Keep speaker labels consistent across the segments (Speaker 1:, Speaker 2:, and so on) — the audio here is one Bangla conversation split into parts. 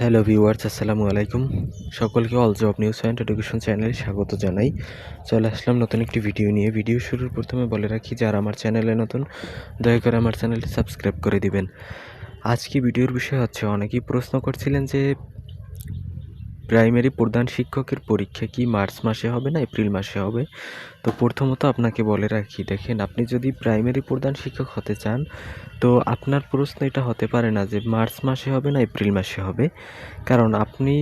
Speaker 1: হ্যালো ভিউয়ার্স, আসসালামু আলাইকুম। সকলকে all job news and education চ্যানেলে স্বাগত জানাই। চলে আসলাম নতুন একটি ভিডিও নিয়ে। ভিডিও শুরুর প্রথমে বলে রাখি, যারা আমার চ্যানেলে নতুন, দয়া করে আমার চ্যানেলটি সাবস্ক্রাইব করে দিবেন। আজকে ভিডিওর বিষয় হচ্ছে, অনেকেই প্রশ্ন করছিলেন যে প্রাইমারি প্রধান শিক্ষকের পরীক্ষা কি মার্চ মাসে হবে না এপ্রিল মাসে হবে? তো প্রথমত আপনাকে বলে রাখি, দেখেন আপনি যদি প্রাইমারি প্রধান শিক্ষক হতে চান, তো আপনার প্রশ্ন এটা হতে পারে না যে মার্চ মাসে হবে না এপ্রিল মাসে হবে। কারণ আপনি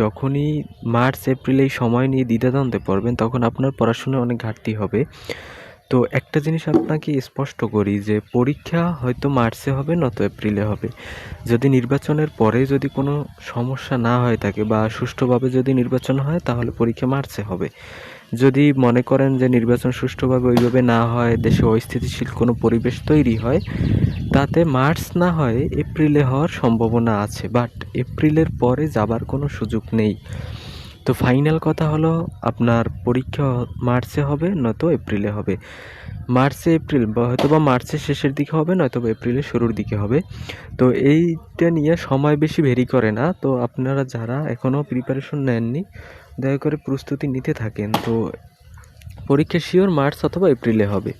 Speaker 1: যখনই মার্চ এপ্রিল এই সময় নিয়ে দ্বিধাদ্বন্দ্বে পড়বেন, তখন আপনার পড়াশোনায় অনেক ঘাটতি হবে। তো একটা জিনিস আপনাকে স্পষ্ট করি যে পরীক্ষা হয়তো মার্চে হবে নয়তো এপ্রিলে হবে। যদি নির্বাচনের পরে যদি কোনো সমস্যা না হয়ে থাকে বা সুষ্ঠুভাবে যদি নির্বাচন হয় তাহলে পরীক্ষা মার্চে হবে। যদি মনে করেন যে নির্বাচন সুষ্ঠুভাবে ওইভাবে না হয়, দেশে অস্থিতিশীল কোনো পরিবেশ তৈরি হয়, তাতে মার্চ না হয় এপ্রিলে হওয়ার সম্ভাবনা আছে। বাট এপ্রিলের পরে যাবার কোনো সুযোগ নেই। তো ফাইনাল কথা হলো আপনার পরীক্ষা মার্চে হবে, নয়তো এপ্রিলে হবে। মার্চে এপ্রিল হয়তো বা মার্চের শেষের দিকে হবে নয়তো বা এপ্রিলের শুরুর দিকে হবে। তো এইটা নিয়ে সময় বেশি ভেরি করে না। তো আপনারা যারা এখনও প্রিপারেশন নেননি, দয়া করে প্রস্তুতি নিতে থাকেন। তো পরীক্ষা শিওর মার্চ অথবা এপ্রিলে হবে।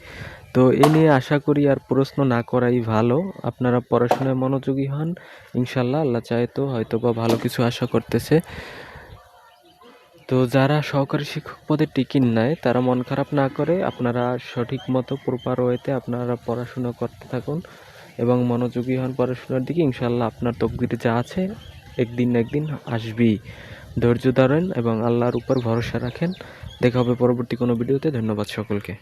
Speaker 1: তো এ নিয়ে আশা করি আর প্রশ্ন না করাই ভালো। আপনারা পড়াশোনায় মনোযোগী হন। ইনশাল্লাহ আল্লাহ চায় তো হয়তো বা ভালো কিছু আশা করতেছে। তো যারা সহকারী শিক্ষক পদে টিকিট নেয় তারা মন খারাপ না করে আপনারা সঠিক মতো প্রপার ওয়েতে আপনারা পড়াশোনা করতে থাকুন এবং মনোযোগী হন পড়াশোনার দিকে। ইনশাল্লাহ আপনার তকদিরে যা আছে একদিন না একদিন আসবেই। ধৈর্য ধরেন এবং আল্লাহর উপর ভরসা রাখেন। দেখা হবে পরবর্তী কোনো ভিডিওতে। ধন্যবাদ সকলকে।